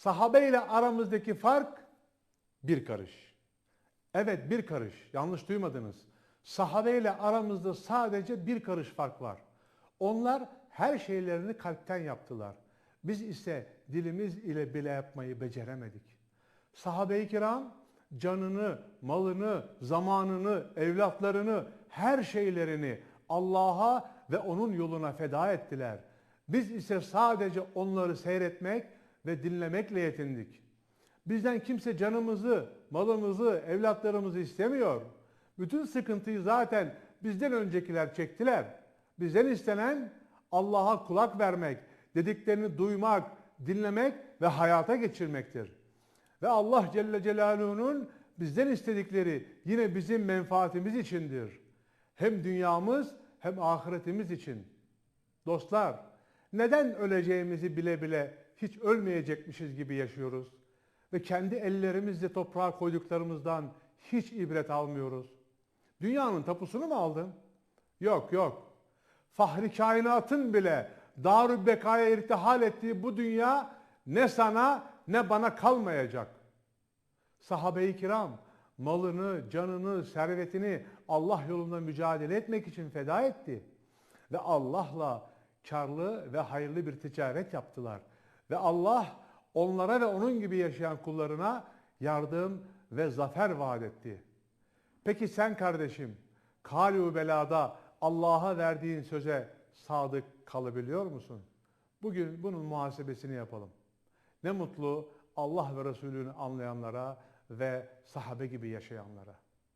Sahabe ile aramızdaki fark bir karış. Evet bir karış. Yanlış duymadınız. Sahabe ile aramızda sadece bir karış fark var. Onlar her şeylerini kalpten yaptılar. Biz ise dilimiz ile bile yapmayı beceremedik. Sahabe-i kiram canını, malını, zamanını, evlatlarını, her şeylerini Allah'a ve onun yoluna feda ettiler. Biz ise sadece onları seyretmek ve dinlemekle yetindik. Bizden kimse canımızı, malımızı, evlatlarımızı istemiyor. Bütün sıkıntıyı zaten bizden öncekiler çektiler. Bizden istenen Allah'a kulak vermek, dediklerini duymak, dinlemek ve hayata geçirmektir. Ve Allah Celle Celaluhu'nun bizden istedikleri yine bizim menfaatimiz içindir. Hem dünyamız hem ahiretimiz için. Dostlar, neden öleceğimizi bile bile hiç ölmeyecekmişiz gibi yaşıyoruz? Ve kendi ellerimizle toprağa koyduklarımızdan hiç ibret almıyoruz. Dünyanın tapusunu mu aldın? Yok yok. Fahri kainatın bile Darü Beka'ya irtihal ettiği bu dünya ne sana ne bana kalmayacak. Sahabe-i kiram malını, canını, servetini Allah yolunda mücadele etmek için feda etti. Ve Allah'la karlı ve hayırlı bir ticaret yaptılar. Ve Allah onlara ve onun gibi yaşayan kullarına yardım ve zafer vaat etti. Peki sen kardeşim, kalü belada Allah'a verdiğin söze sadık kalabiliyor musun? Bugün bunun muhasebesini yapalım. Ne mutlu Allah ve Resulünü anlayanlara ve sahabe gibi yaşayanlara.